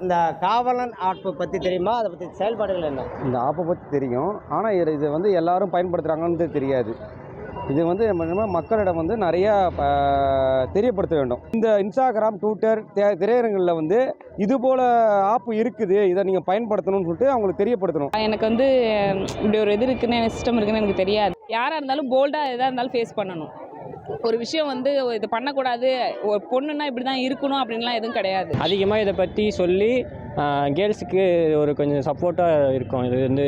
இந்த காவலன் ஆப்பு பற்றி தெரியுமா? அதை பற்றி செயல்பாடுகள் என்ன? இந்த ஆப்பை பற்றி தெரியும். ஆனால் இது இது வந்து எல்லாரும் பயன்படுத்துகிறாங்கன்னு தெரியாது. இது வந்து நம்ம மக்களிடம் வந்து நிறையா ப- தெரியப்படுத்த வேண்டும். இந்த இன்ஸ்டாகிராம் ட்விட்டர் தே- திரையரங்குகளில் வந்து இது போல் ஆப்பு இருக்குது. இதை நீங்கள் பயன்படுத்தணும்னு சொல்லிட்டு அவங்களுக்கு தெரியப்படுத்தணும். எனக்கு வந்து இப்படி ஒரு இது இருக்குன்னு சிஸ்டம் இருக்குன்னு எனக்கு தெரியாது. யாராக இருந்தாலும் போல்டாக எதாக இருந்தாலும் ஃபேஸ் பண்ணணும். ஒரு விஷயம் வந்து இது பண்ணக்கூடாது. ஒரு பொண்ணுன்னா இப்படி தான் இருக்கணும் அப்படின்லாம் எதுவும் கிடையாது. அதிகமாக இதை பற்றி சொல்லி கேர்ள்ஸுக்கு ஒரு கொஞ்சம் சப்போர்ட்டாக இருக்கும். இது வந்து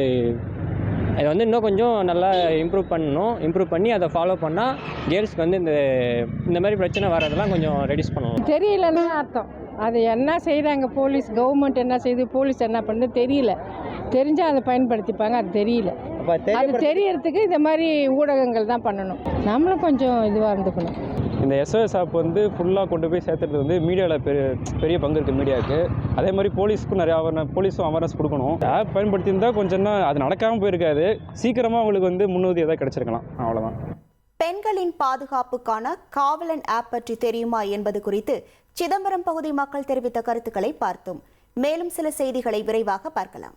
இதை வந்து இன்னும் கொஞ்சம் நல்லா இம்ப்ரூவ் பண்ணணும். இம்ப்ரூவ் பண்ணி அதை ஃபாலோ பண்ணால் கேர்ள்ஸ்க்கு வந்து இந்த இந்த மாதிரி பிரச்சனை வர்றதெல்லாம் கொஞ்சம் ரெடியூஸ் பண்ணணும். தெரியலன்னு அர்த்தம். அது என்ன செய்கிறாங்க போலீஸ்? கவர்மெண்ட் என்ன செய்யுது போலீஸ் என்ன பண்ணுது தெரியல. தெரிஞ்சால் அதை பயன்படுத்திப்பாங்க அது தெரியல. அது தெரியறதுக்கு இந்த மாதிரி ஊடகங்கள் தான் பண்ணணும். நம்மளும் கொஞ்சம் இதுவாக இருந்துக்கணும். இந்த எஸ்ஓஎஸ் ஆப் வந்து ஃபுல்லாக கொண்டு போய் சேர்த்துறது வந்து மீடியாவில் பெரிய பெரிய பங்கு இருக்குது மீடியாவுக்கு. அதே மாதிரி போலீஸ்க்கும் நிறைய அவர்ன போலீஸும் அவேர்னஸ் கொடுக்கணும். ஆப் பயன்படுத்தியிருந்தால் கொஞ்சம் தான் அது நடக்காமல் போயிருக்காது. சீக்கிரமாக அவங்களுக்கு வந்து முன்னுறுதி ஏதாவது கிடச்சிருக்கலாம். அவ்வளோதான் பெண்களின் பாதுகாப்புக்கான காவலன் ஆப் பற்றி தெரியுமா என்பது குறித்து சிதம்பரம் பகுதி மக்கள் தெரிவித்த கருத்துக்களை பார்த்தோம். மேலும் சில செய்திகளை விரைவாக பார்க்கலாம்.